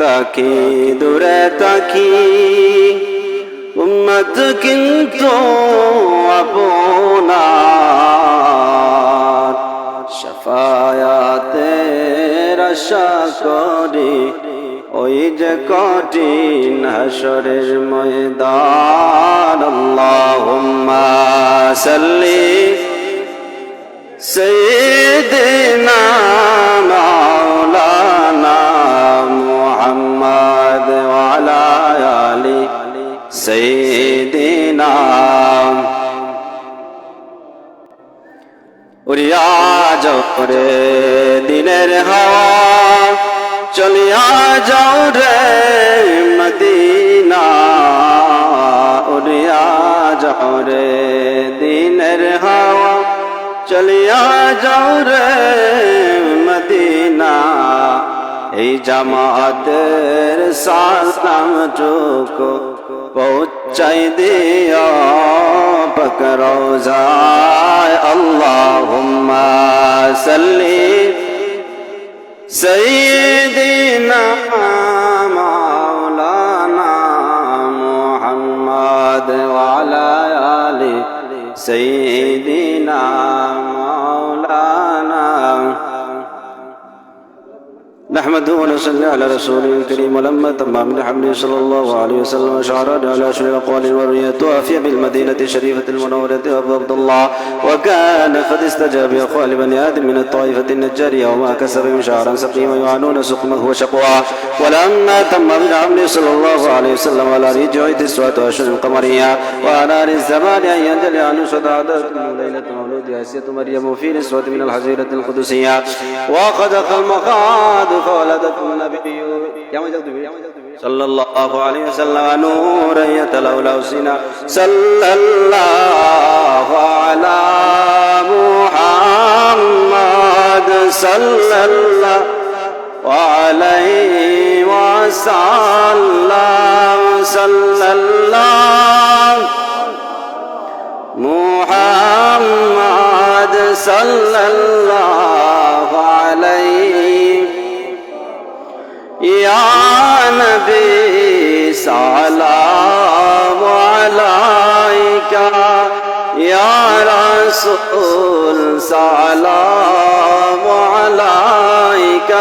তাকে, দূরে তাকি। উম্মত কিন্তু আপনার সফায়াতে রসা করে, ওই যে কঠিন হাসরের ময়দান, আল্লাহুম্মা সাল্লি, সাইয়্যিদিনা উড়িয়া যাও রে দিনের হাওয়া। চলিয়া যাও রে মদিনা। উড়িয়া যাও রে দিনের হাওয়া। চলিয়া যাও রে মদিনা। এই জামাতের সালাম টুকু পৌঁছাই দিও। রোজায় আল্লাহুম্মা সাল্লি সাইয়্যিদিনা মাওলানা মুহাম্মদ ওয়া আলা আলি সাইয়্যিদিনা نحمده ونصلي على رسوله الكريم ولما تم من حمده صلى الله عليه وسلم. شعر على أشهر الأقوال الورية توافي بالمدينة الشريفة المنورة وفضل الله. وكان قد استجاب أقوال بني آدم من الطائفة النجارية. وما كسبهم شعرا سقيما يعانون سقمه وشقوعا ولما تم من حمده صلى الله عليه وسلم على رجع تسوة أشهر قمرية وعلى الزمان أن ينجلي عنه سدادة ليلة مولود عيسية مريم. في نسوة من الحزيرة القدسية. وقد المقاد فولدت النبي صلى الله عليه وسلم نورا يتلولو سنا. صلى الله على محمد. صلى الله عليه وسلم. صلى الله محمد. صلى الله نبي سلام عليك يا رسول سلام عليك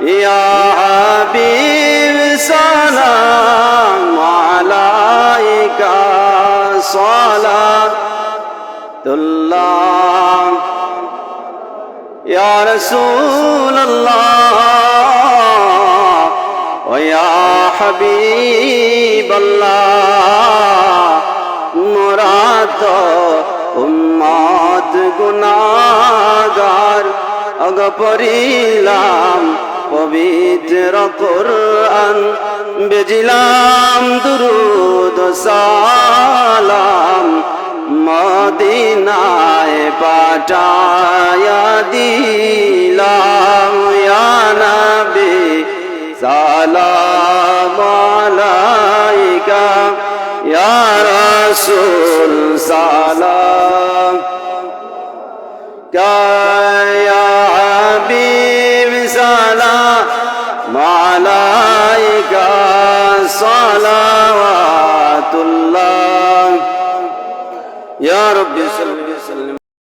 يا حبيب سلام عليك صلاة الله يا رسول الله ইয়া হাবিবাল্লাহ মোরা তো উম্মত গুনাগার অগ পড়িলাম পবিত্র কোরআন, বেজিলাম দুরুদ সালাম, মদিনায় পাঠায়া দিলাম। রসুল সালাম। কায়া হাবিব সালাম মালাইকা সালাওয়াতুল্লাহ। ইয়া রাব্বি সাল্লি